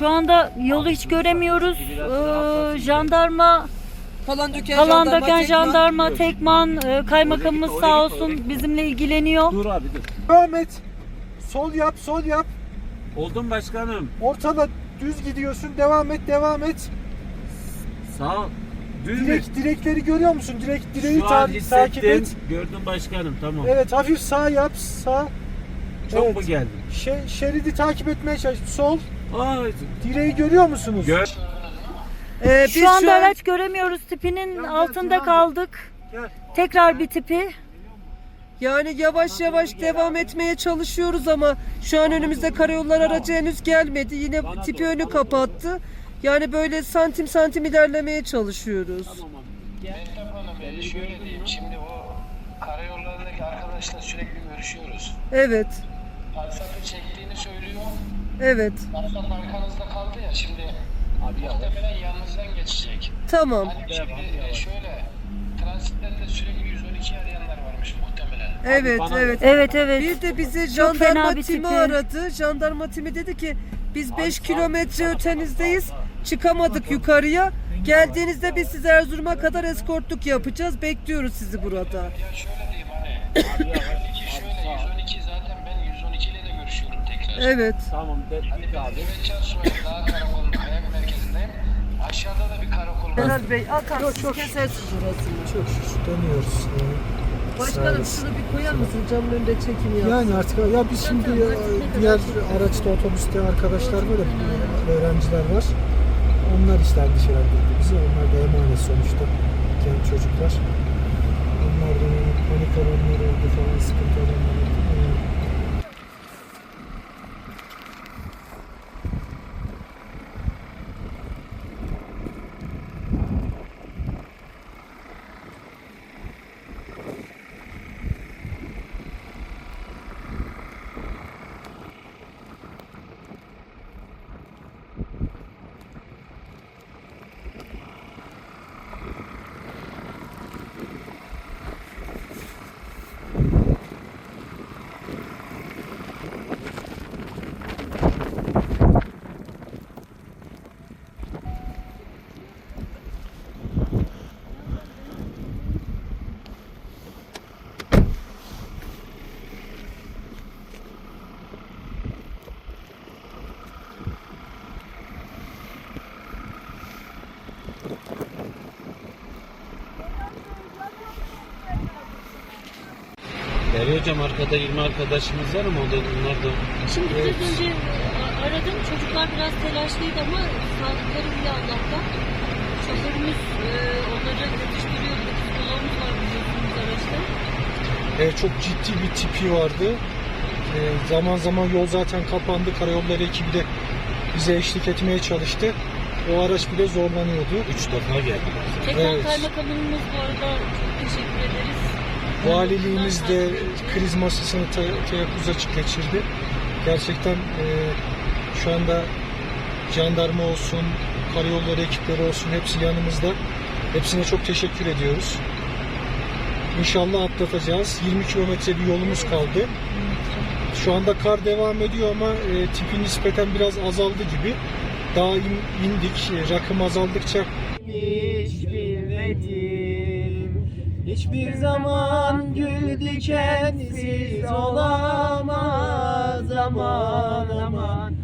Şu anda yolu hiç göremiyoruz. Ee, jandarma, Falan döken falan jandarma, döken tekman. jandarma, tekman, e, kaymakamımız sağ olsun bizimle ilgileniyor. Dur abi dur. Devam et. Sol yap, sol yap. Oldum başkanım. Ortada düz gidiyorsun. Devam et, devam et. Sağ ol. Düz mü? Direk, direkleri görüyor musun? Direk, direği Şu ta- an takip hissettim. et. Gördüm başkanım tamam. Evet, hafif sağ yap, sağ. Çok evet. mu geldin? Şe- şeridi takip etmeye çalış. Sol. Ay, Direği görüyor musunuz? gör. Ee, biz Şu anda an- araç göremiyoruz. Tipinin Gel, altında gel. kaldık. Gel. Tekrar bir tipi. Yani yavaş yavaş devam etmeye çalışıyoruz ama şu an önümüzde karayollar aracı henüz gelmedi. Yine tipi önü kapattı. Yani böyle santim santim ilerlemeye çalışıyoruz. Mehtap Hanım e, şöyle diyeyim şimdi o karayollarındaki arkadaşla sürekli görüşüyoruz. Evet, Parsatı çektiğini söylüyor. evet. Parsat arkanızda kaldı ya şimdi muhtemelen yanınızdan geçecek. Tamam. Hani şimdi e, şöyle transitten de sürekli 112 arayanlar varmış muhtemelen. Evet, bana- evet. Evet evet. Bir de bizi Çok fena jandarma bir timi aradı. Jandarma timi dedi ki biz 5 kilometre ötenizdeyiz. Çıkamadık yukarıya. Geldiğinizde biz size Erzurum'a kadar eskortluk yapacağız. Bekliyoruz sizi burada. Ya şöyle diyeyim hani 112 şöyle 112 Evet. Tamam de, ben Deveçan Soyun Dağ Karakolu'nun ayak merkezindeyim. Aşağıda da bir karakol var. Celal Bey atarsın kesersin burasını. Çok şükür dönüyoruz. Başkanım şunu bir koyar mısın camın önünde çekim yap. Yani artık ya biz şimdi ya, diğer araçta otobüste arkadaşlar var ya öğrenciler var. Onlar işte endişelendirdi bizi. Onlar da emanet sonuçta genç çocuklar. Değerli hocam arkada 20 arkadaşımız var ama o da onlar da Şimdi biraz önce e, aradım. Çocuklar biraz telaşlıydı ama sağlıkları iyi Allah'tan. Şoförümüz e, onları yetiştiriyor. Bir de psikologumuz var biliyorsunuz araçta. e, çok ciddi bir tipi vardı. E, zaman zaman yol zaten kapandı. Karayolları ekibi de bize eşlik etmeye çalıştı. O araç bile zorlanıyordu. 3 defa geldi. Tekrar Evet. kaymakamımız bu arada çok teşekkür ederiz. Valiliğimiz de kriz masasını te- teyakkuz açık geçirdi. Gerçekten e, şu anda jandarma olsun, karayolları ekipleri olsun hepsi yanımızda. Hepsine çok teşekkür ediyoruz. İnşallah atlatacağız. 20 kilometre bir yolumuz kaldı. Şu anda kar devam ediyor ama e, tipi nispeten biraz azaldı gibi. Daha in- indik. E, rakım azaldıkça hiçbir Hiçbir zaman gül dikensiz olamaz aman aman